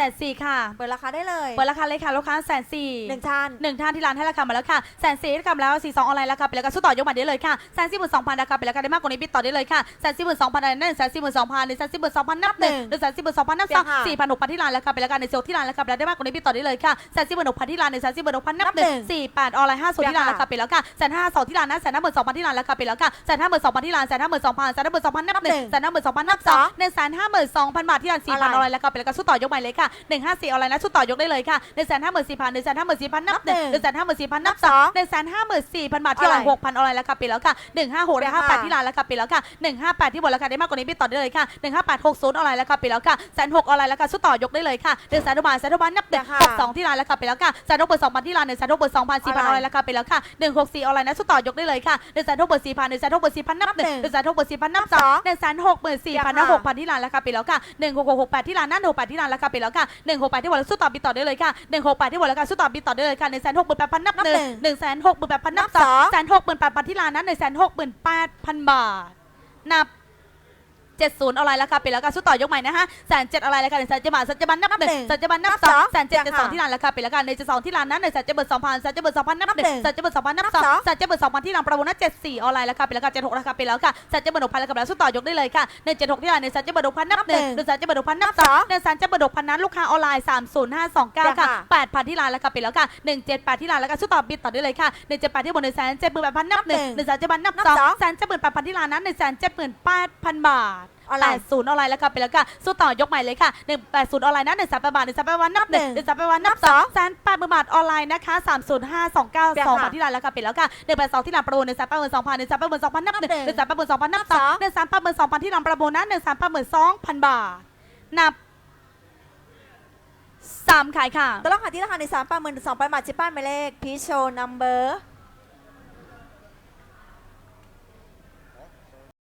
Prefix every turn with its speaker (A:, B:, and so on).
A: แสนสี่ค่ะ
B: เปิดราคาได้เลย
A: เปิดราคาเลยค่ะลูกค้าแสนสี่
B: หนึ่งท่าน
A: หนึ่งท่านที่ร้านให้ราคามาแล้วค่ะแสนสี่ให้ราคามาแล้วสี่สองออนไลน์ราคาไปแล้วก็สู้ต่อยกมาได้เลยค่ะแสนสี่หมื่นสองพันราคาไปแล้วก็ได้มากกว่านี้บิดต่อได้เลยค่ะแสนสี่หมื่นสองพันหนึ่งแสนสี่หมื่นสองพันหนึ่งแสนสี่หมื่นสองพันนับหนึ่งหนึ่งแสนสี่หมื่นสองพันนับสอง
B: เดี๋ยวค่ะ
A: สี่พันหกพันที่ร้านราคาไปแล้วกันในเซลล์ที่ร้านราคาไปแล้วได้มากกว่านี้บิดต่อได้เลยค่ะแสนสี่หมื่นหกพันที่ร้านหนึ่งแสนสี่หมื่นหกพันนับ
B: นับ
A: หนึ่ง
B: หนึ่ง
A: สี่แปดออนไลน์ห้าส่วนที่ร้าน
B: เดี๋ยว
A: รา
B: ค่ะ
A: คาไปแล้วค่ะแสนห้าสองที่ร้านนะแสนห้าหมื่นสองพันที่ร้านราคาไปแล้วค่ะแสนห้าหมื่นสองพันที่ร้านแสนห้าหมื่นสองพันแสนห้าหมื่นสองพันนับหนึ่งแสนห้าหมื่นสองพันนับสองหนึ่งแสนห้าหมื่นสองพันบาทที่ร้านสี่พันออนไลน์ราคาไปแล้วก็สู้ต่อยกใหม่เลยค่ะหนึ่งห้าสี่ออนไลน์นะสู้ต่อยกได้เลยค่ะหนึ่งแสนห้าหมื่นสี่พันหนึ่งแสนห้าหมื่นสี่พันนับหนึ่งหนึ่งแสนห้าหมื่นสี่พันนับสองหนึ่งแสนห้าหมื่นสี่พันบาทที่ร้านหกพันออนไลน์ราคาไปแล้วค่ะหนึ่งห้าหกหนึ่งห้าแปดที่ร้านราคาไปแล้วค่ะหนึ่งห้าแปดที่บนราคาได้มากกว่านี้บิดต่อได้เลยค่ะหนึ่งห้าแปดหกศูนย์ออนไลน์ราคาไปแล้วค่ะแสนหกออนไลน์ราคาสู้ต่อยกได้เลยค่ะหนึ่งแสนบาทแสนบาทนับหนึ่ง
B: ค่ะ
A: หกสองที่ร้านราคาไปแล้วค่ะแสนหกเปิดสองพันที่ร้านหนึ่งแสนหกเปิดสองพันสี่พันออนไลน์ราคาไปแล้วค่ะหนึ่งหกสี่ออนไลน์นะสู้ต่อยกได้เลยค่ะหนึ่งแสนหกเปิดสี่พันหนึ่งแสนหกเปิดสี่พันนับหนึ่งหนึ่งแสนหกเปิดสี่พันนับสองหนึ่งแสนหกหมื่นสี่พันนับหกพันที่ร้านราคาไปแล้วค่ะหนึ่งหกหกหกแปดที่ร้านนั่นหกแปดที่ร้านราคาไปแล้วค่ะหนึ่งหกแปดที่บนสู้ต่อบิดต่อได้เลยค่ะหนึ่งหกแปดที่บนราคาสู้ต่อบิดต่อได้เลยค่ะหนึ่งแสนหกหมื่นแปดพันนับหนึ่งหนึ่งแสนหกหมื่นแปดพันนับสองแสนหกหมื่นแปดพันที่ร้านนั้นหนึ่งแสนหกหมื่นแปดพันบาทนับ 70อะไรราคาไปแล้วกันสู้ต่อยกใหม่นะฮะแสนเจ็ดอะไรราคาหนึ่งแสนเจ็ดบาทแสนเจ็ดบาทนับหนึ่งแสนเจ็ดบาทนับสองแสนเจ็ดเจ็ดสองที่ร้านราคาไปแล้วกันในเจ็ดสองที่ร้านนั้นหนึ่งแสนเจ็ดบาทสองพันแสนเจ็ดบาทสองพันนับหนึ่งแสนเจ็ดบาทสองพันนับสองแสนเจ็ดบาทสองพันที่ร้านประมูลนั้นเจ็ดสี่ออนไลน์ราคาไปแล้วกันเจ็ดหกราคาไปแล้วค่ะแสนเจ็ดบาทหกพันราคาไปแล้วสู้ต่อยกได้เลยค่ะหนึ่งเจ็ดหกที่ร้านหนึ่งแสนเจ็ดบาทหกพันนับหนึ่งหนึ่งแสนเจ็ดบาทหกพันนับสองหนึ่งแสนเจ็ดบาทหกพันนั้นลูกค้าออนไลน์สามศูนย์ห้าสองเก้าค่ะแปดพันที่ร้านราคาไปแล้วค่ะหนึ่งเจ็ดแปดที่ร้านแล้วก็สู้ต่อบิดต่อได้เลยค่ะหนึ่งเจ็ดแปดที่บนหนึ่งแสนเจ็ดหมื่นแปดพันนับหนึ่งหนึ่งแสนเจ็ดบาทนับสองแสนเจ็ดหมื่นแปดพันที่ร้านนั้นหนึ่งแสนเจ็ดหมื่นแปดพันบาท
B: ออนไล
A: แป
B: น์
A: ดศูนย์ออนไลน์แล้วค่ะไปแล้วค่ะสู้ต่อยกใหม่เลยค่ะหนึ่งแปดศูนย์ออนไลน์นะหนึ่งสามแปดบาทหนึ่งสามแปดบาทนับหนึ่งหนึ่งสามแปดบาทนับสองแสนแปดหมื่นบาทออนไลน์นะคะสามศูนย์ห้าสองเก้าสองบาทที่ร้านแล้วค่ะไปแล้วค่ะหนึ่งแปดสองที่ร้านประมูลหนึ่งสามแปดหมื่นสองพันหนึ่งสามแปดหมื่นสองพันนับหนึ่งหนึ่งสามแปดหมื่นสองพันนับสองหนึ่งสามแปดหมื่นสองพันที่ร้านประมูลนะหนึ่งสามแปดหมื่นสองพันบาทนับสามขายค่ะ
B: ตลอดค่ะที่ราคาในสามแปดหมื่นสองพันบาทชิปป้ายหมายเลขพีโชนัมเบอร์